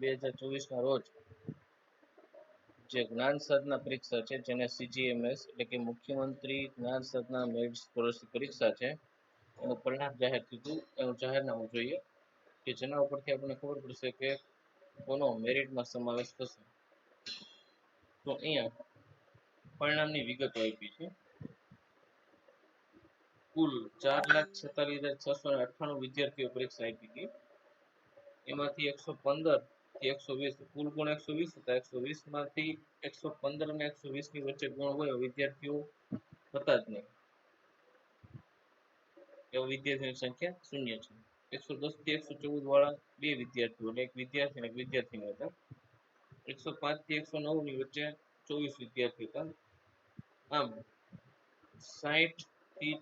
બે હજાર ચોવીસના રોજ જે જ્ઞાન સાધના પરીક્ષા છે, જેને સીજીએમએસ એટલે કે મુખ્યમંત્રી જ્ઞાન સાધના મેરિટ સ્કોલરશીપ પરીક્ષા છે, એનું પરિણામ જાહેર થયું એનું જાહેરનામું જોઈએ કે જેના ઉપરથી આપણને ખબર પડશે કે કોનો મેરિટમાં સમાવેશ થશે. તો અહીંયા પરિણામની વિગતો આપી છે. કુલ ચાર લાખ છેતાલીસ હજાર છસો ને અઠ્ઠાણું વિદ્યાર્થીઓ પરીક્ષા આપી હતી. એમાંથી એકસો પંદરથી એકસો વીસ, કુલ ગુણ એકસો વીસ હતા એકસો વીસમાંથી એકસો પંદર અને એકસો વીસની વચ્ચે ગુણ હોય, વિદ્યાર્થીઓ હતા જ નહીં. એવા વિદ્યાર્થીઓની સંખ્યા શૂન્ય છે. એકસો દસથી એકસો ચૌદ વાળા બે વિદ્યાર્થીઓ એટલે એક વિદ્યાર્થી અને એક વિદ્યાર્થીની હતા. એકસો પાંચથી એકસો નવની વચ્ચે ચોવીસ વિદ્યાર્થી હતા. આમ સાહીઠથી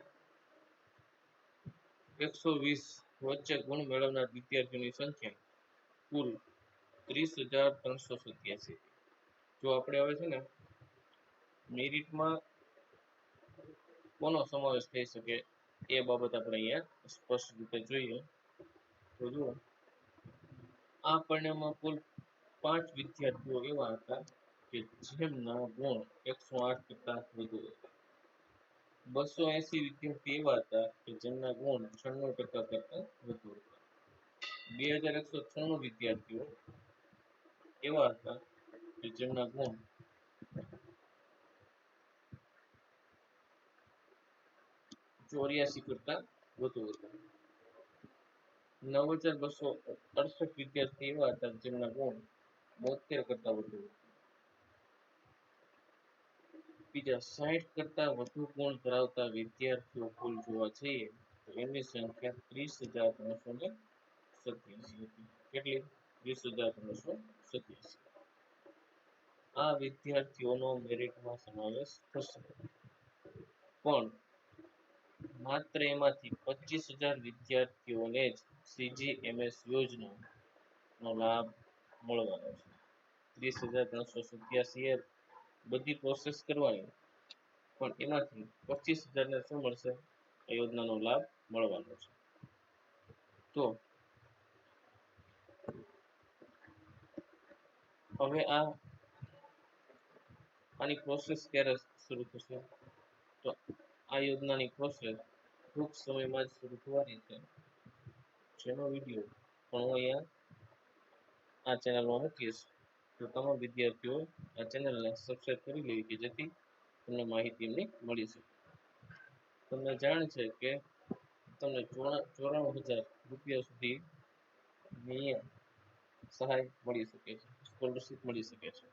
એકસો વીસ વચ્ચે ગુણ મેળવનાર વિદ્યાર્થીઓની સંખ્યા કુલ ત્રીસ હજાર ત્રણસો સત્યાસી. જો આપણે હવે છે ને મેરિટમાં કોનો સમાવેશ થઈ શકે એ બાબત આપણે અહીંયા સ્પષ્ટ રીતે જોઈએ. તો જુઓ, આ પરિણામમાં કુલ પાંચ વિદ્યાર્થીઓ એવા હતા કે જેમના ગુણ એકસો આઠ કરતા વધુ હતા. બસો એસી વિદ્યાર્થી એવા હતા કે જેમના ગુણ છન્નું ટકા કરતા વધુ હતા. બે હજાર એકસો છન્નું વિદ્યાર્થીઓ એવા હતા કે જેમના ગુણ ચોર્યાસી કરતા વધુ હતા. નવ હજાર બસો અડસઠ વિદ્યાર્થી એવા હતા જેમના ગુણ બોતેર કરતા વધુ હતા. બીજા સાહીઠ કરતા વધુ ગુણ ધરાવતા વિદ્યાર્થીઓ કુલ જોવા જઈએ તો એમની સંખ્યા ત્રીસ હજાર ત્રણસો ને સત્યાસી હતી. કેટલી? ત્રીસ હજાર ત્રણસો સત્યાસી. આ વિદ્યાર્થીઓનો મેરિટમાં સમાવેશ થશે. પણ માત્ર એમાંથી પચીસ હજાર વિદ્યાર્થીઓને જ સીજીએમએસ યોજનાનો લાભ મળવાનો છે. ત્રીસ હજાર ત્રણસો સત્યાસી બધી પ્રોસેસ કરવાની. પણ એમાંથી પચીસ હજારને શું મળશે? આ યોજનાનો લાભ મળવાનો છે. તો હવે આ, આની પ્રોસેસ ક્યારે શરૂ થશે? તો આ યોજનાની પ્રોસેસ ટૂંક સમયમાં જ શરૂ થવાની છે. જેનો વીડિયો પણ હું અહીંયા આ ચેનલમાં મૂકીશ. તો તમામ વિદ્યાર્થીઓ આ ચેનલને સબસ્ક્રાઈબ કરી લેવી કે જેથી તમને માહિતી એમની મળી શકે. તમને જાણ છે કે તમને ચોરાણું હજાર રૂપિયા સુધી સહાય મળી શકે છે સ્કોલરશીપ મળી શકે છે.